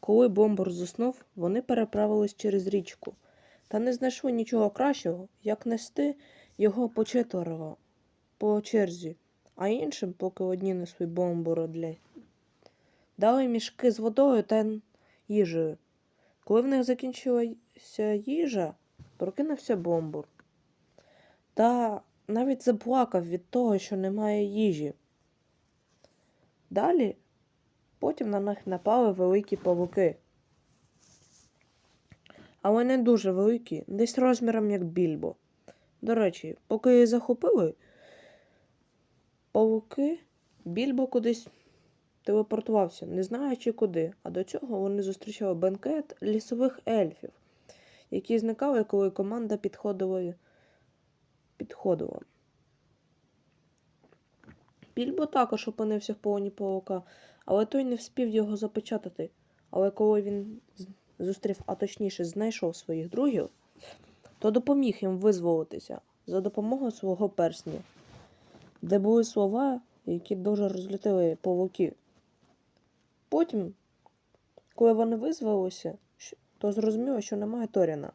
Коли бомбур заснув, вони переправились через річку та не знайшли нічого кращого, як нести його по четверо по черзі, а іншим, поки одні несли бомбура для дали мішки з водою та їжею. Коли в них закінчилася їжа, прокинувся бомбур. Та навіть заплакав від того, що немає їжі. Далі потім на них напали великі павуки. Але не дуже великі, десь розміром як більбо. До речі, поки її захопили, павуки більбо кудись телепортувався, не знаючи куди. А до цього вони зустрічали бенкет лісових ельфів, які зникали, коли команда підходила. підходила. Більбо також опинився в полоні павука, але той не вспів його запечатати. Але коли він зустрів, а точніше знайшов своїх другів, то допоміг їм визволитися за допомогою свого персня, де були слова, які дуже розлютили павуків. Потім, коли вони визволилися, то зрозуміло, що немає Торіна.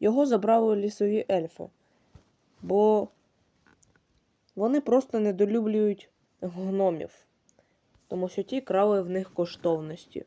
Його забрали лісові ельфи, бо вони просто недолюблюють гномів, тому що ті крали в них коштовності.